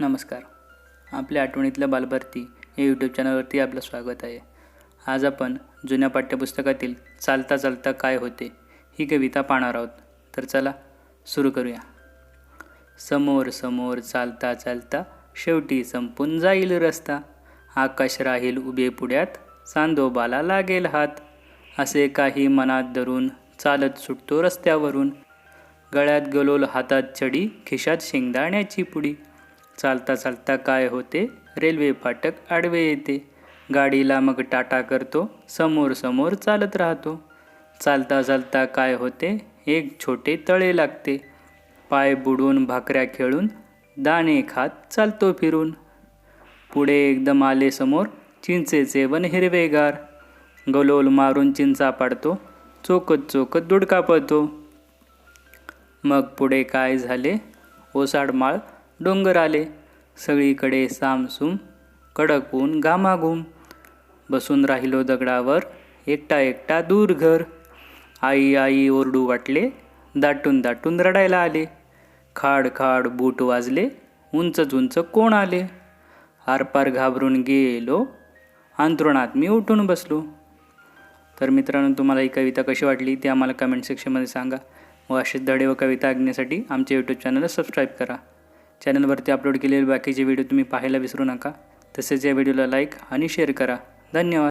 नमस्कार. आपल्या आठवणीतल्या बालभारती या यूट्यूब चॅनलवरती आपलं स्वागत आहे. आज आपण जुन्या पाठ्यपुस्तकातील चालता चालता काय होते ही कविता पाहणार आहोत. तर चला सुरू करूया. समोर समोर चालता चालता शेवटी संपून जाईल रस्ता. आकाश राहील उभे पुढ्यात चांदोबाला लागेल हात. असे काही मनात धरून चालत सुटतो रस्त्यावरून. गळ्यात गलोल हातात चढी खिशात शेंगदाण्याची पुडी. चालता चालता काय होते? रेल्वे फाटक आडवे येते. गाडीला मग टाटा करतो. समोर समोर चालत राहतो. चालता चालता काय होते? एक छोटे तळे लागते. पाय बुडून भाकऱ्या खेळून दाणे खात चालतो फिरून. पुढे एकदम आले समोर चिंचेचे वन हिरवेगार. गलोल मारून चिंचा पाडतो. चोकत चोकत दुडका पळतो. मग पुढे काय झाले? ओसाड माळ डोंगर आले. सगळीकडे सामसूम कडक ऊन घामाघूम बसून राहिलो दगडावर एकटा एकटा दूर घर. आई आई ओरडू वाटले दाटून दाटून रडायला आले. खाड खाड बूट वाजले उंच उंच कोण आले. आरपार घाबरून गेलो अंतरुणात मी उठून बसलो. तर मित्रांनो तुम्हाला ही कविता कशी वाटली ती आम्हाला कमेंट सेक्शनमध्ये सांगा. व असे धडे व कविता ऐकण्यासाठी आमच्या यूट्यूब चॅनलला सबस्क्राईब करा. चॅनलवरती अपलोड केलेले बाकीचे व्हिडिओ तुम्ही पाहायला विसरू नका. तसेच या व्हिडिओला लाईक आणि शेअर करा. धन्यवाद.